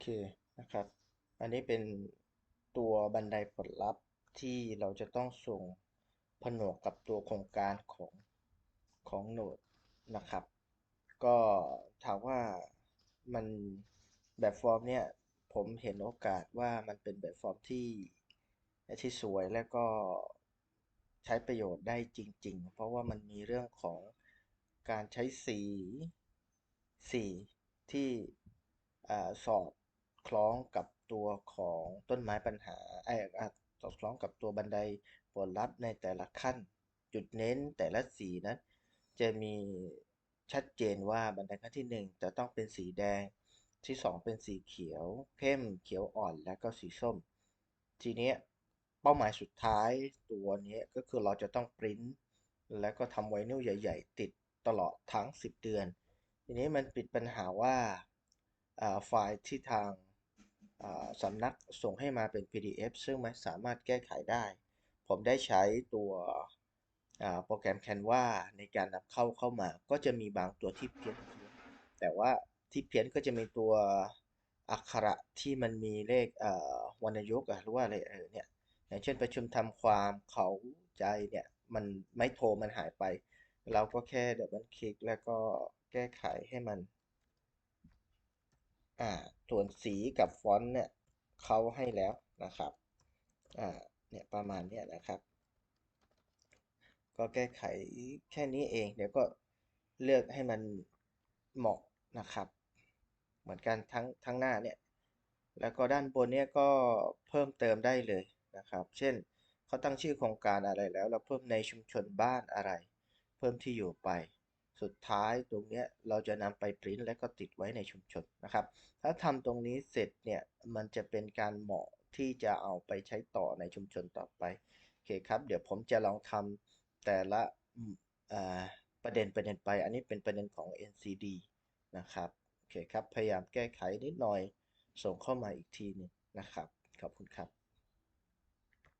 เคนะครับ อันนี้เป็นตัวบันไดผลลัพธ์ที่เราจะต้องส่งผนวกกับตัวโครงการของของโนดนะครับ ก็ถามว่ามันแบบฟอร์มเนี่ยผมเห็นโอกาสว่ามันเป็นแบบฟอร์มที่ที่สวยและก็ใช้ประโยชน์ได้จริง ๆ เพราะว่ามันมีเรื่องของการใช้สีสีที่อสอด คล้องกับตัวของต้นไม้ปัญหาไอ้อะสอดคล้องกับตัวบันไดผลลัพธ์ในแต่ละขั้น จุดเน้นแต่ละสีนั้นจะมีชัดเจนว่าบันไดขั้นที่ 1 จะต้องเป็นสีแดง ที่ 2 เป็นสีเขียว เข้มเขียวอ่อนและก็สีส้ม ทีนี้เป้าหมายสุดท้ายตัวนี้ก็คือเราจะต้องปริ้นแล้วก็ทำไวนิลใหญ่ ๆ ติดตลอดทั้ง 10 เดือน ทีนี้มันปิดปัญหาว่าอ่าไฟล์ที่ทาง สำนักส่งให้มาเป็น PDF ซึ่งมันสามารถแก้ไขได้ ผมได้ใช้ตัวโปรแกรม Canva ในการนำเข้าเข้ามา ก็จะมีบางตัวที่เพี้ยน แต่ว่าที่เพี้ยนก็จะมีตัวอักขระที่มันมีเลขวรรณยุกต์หรือว่าอะไรเออเนี่ย อย่างเช่นประชุมทำความเขาใจเนี่ย มันไม่โทรมันหายไป เราก็แค่เดับเบิลคลิกแล้วก็แก้ไขให้มัน อ่า ส่วนสีกับฟอนต์เนี่ยเขาให้แล้วนะครับอ่าเนี่ยประมาณเนี้ยนะครับ ก็แก้ไขแค่นี้เองเดี๋ยวก็เลือกให้มันเหมาะนะครับ เหมือนกันทั้งทั้งหน้าเนี่ยแล้วก็ด้านบนเนี่ยก็เพิ่มเติมได้เลยนะครับ เช่นเขาตั้งชื่อโครงการอะไรแล้ว เราเพิ่มในชุมชนบ้านอะไร เพิ่มที่อยู่ไป สุดท้ายตรงนี้เราจะนำไปปริ้นและก็ติดไว้ในชุมชนนะครับ ถ้าทำตรงนี้เสร็จเนี่ยมันจะเป็นการเหมาะที่จะเอาไปใช้ต่อในชุมชนต่อไปโอเคครับเดี๋ยวผมจะลองทำแต่ละประเด็นประเด็นไป อันนี้เป็นประเด็นของ NCD นะครับโอเคครับพยายามแก้ไขนิดหน่อยส่งเข้ามาอีกทีหนึงนะครับขอบคุณครับ